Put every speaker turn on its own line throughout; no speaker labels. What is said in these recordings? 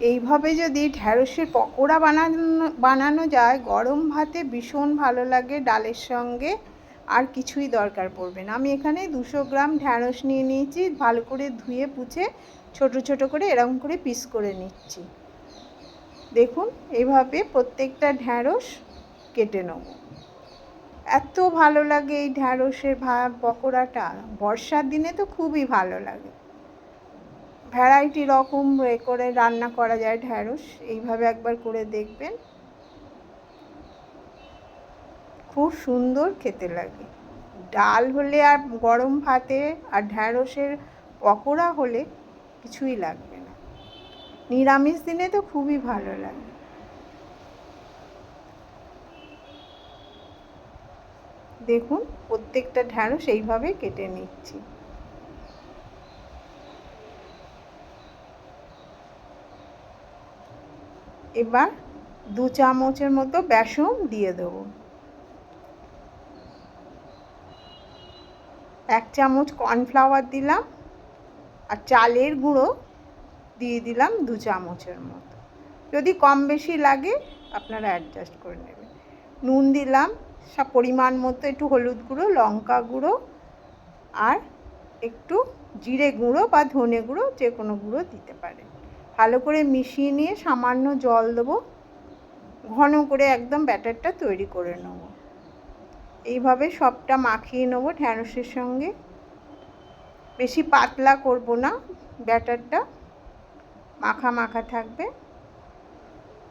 এইভাবে যদি ঢ্যাঁড়সের পকোড়া বানানো বানানো যায়, গরম ভাতে ভীষণ ভালো লাগে, ডালের সঙ্গে আর কিছুই দরকার পড়বে না। আমি এখানে দুশো গ্রাম ঢ্যাঁড়স নিয়ে নিয়েছি, ভালো করে ধুয়ে পুছে ছোট ছোট করে এরকম করে পিস করে নিচ্ছি। দেখুন, এইভাবে প্রত্যেকটা ঢ্যাঁড়স কেটে নেব। এত ভালো লাগে এই ঢ্যাঁড়সের ভা, পকোড়াটা। বর্ষার দিনে তো খুবই ভালো লাগে। ভ্যারাইটি রকম এ করে রান্না করা যায় ঢ্যাঁড়স, এইভাবে একবার করে দেখবেন। খুব সুন্দর খেতে লাগে। ডাল হলে আর গরম ভাতে আর ঢ্যাঁড়সের পকোড়া হলে কিছুই লাগবে না। নিরামিষ দিনে তো খুবই ভালো লাগে। দেখুন, প্রত্যেকটা ঢ্যাঁড়স এইভাবে কেটে নিচ্ছি। এবার দু চামচের মতো বেসন দিয়ে দেবো। এক চামচ কর্নফ্লাওয়ার দিলাম আর চালের গুঁড়ো দিয়ে দিলাম দু চামচের মতো। যদি কম বেশি লাগে আপনারা অ্যাডজাস্ট করে নেবেন। নুন দিলাম সব পরিমাণ মতো একটু হলুদ গুঁড়ো, লঙ্কা গুঁড়ো আর একটু জিরে গুঁড়ো বা ধনে গুঁড়ো যে কোনো গুঁড়ো দিতে পারে ভালো করে মিশিয়ে নিয়ে সামান্য জল দেবো। ঘন করে একদম ব্যাটারটা তৈরি করে নেব। এইভাবে সবটা মাখিয়ে নেব ঢ্যাঁড়সের সঙ্গে। বেশি পাতলা করব না, ব্যাটারটা মাখা মাখা থাকবে।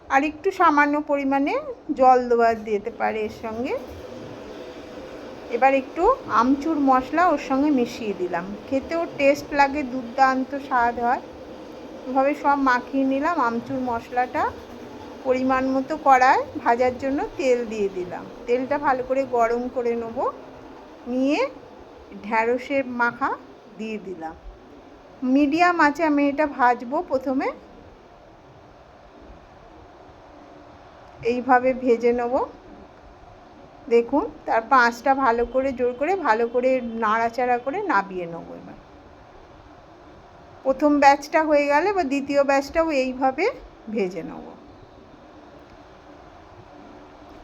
আর একটু সামান্য পরিমাণে জল দেওয়া দিতে পারে এর সঙ্গে। এবার একটু আমচুর মশলা ওর সঙ্গে মিশিয়ে দিলাম। খেতেও টেস্ট লাগে, দুর্দান্ত স্বাদ হয়। এভাবে সব মাখিয়ে নিলাম, আমচুর মশলাটা পরিমাণ মতো কড়ায় ভাজার জন্য তেল দিয়ে দিলাম। তেলটা ভালো করে গরম করে নেব, নিয়ে ঢ্যাঁড়সের মাখা দিয়ে দিলাম। মিডিয়াম আছে, আমি এটা ভাজবো প্রথমে। এইভাবে ভেজে নেব। দেখুন তারপর আঁচটা ভালো করে, জোর করে ভালো করে নাড়াচাড়া করে নাবিয়ে নেব। প্রথম ব্যাচটা হয়ে গেলে বা দ্বিতীয় ব্যাচটাও এইভাবে ভেজে নেব।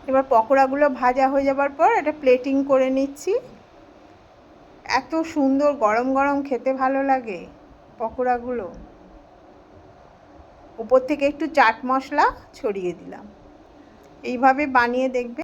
এবার পকোড়াগুলো ভাজা হয়ে যাবার পর এটা প্লেটিং করে নিচ্ছি। এত সুন্দর গরম গরম খেতে ভালো লাগে পকোড়াগুলো। উপর থেকে একটু চাট মশলা ছড়িয়ে দিলাম। এইভাবে বানিয়ে দেখবে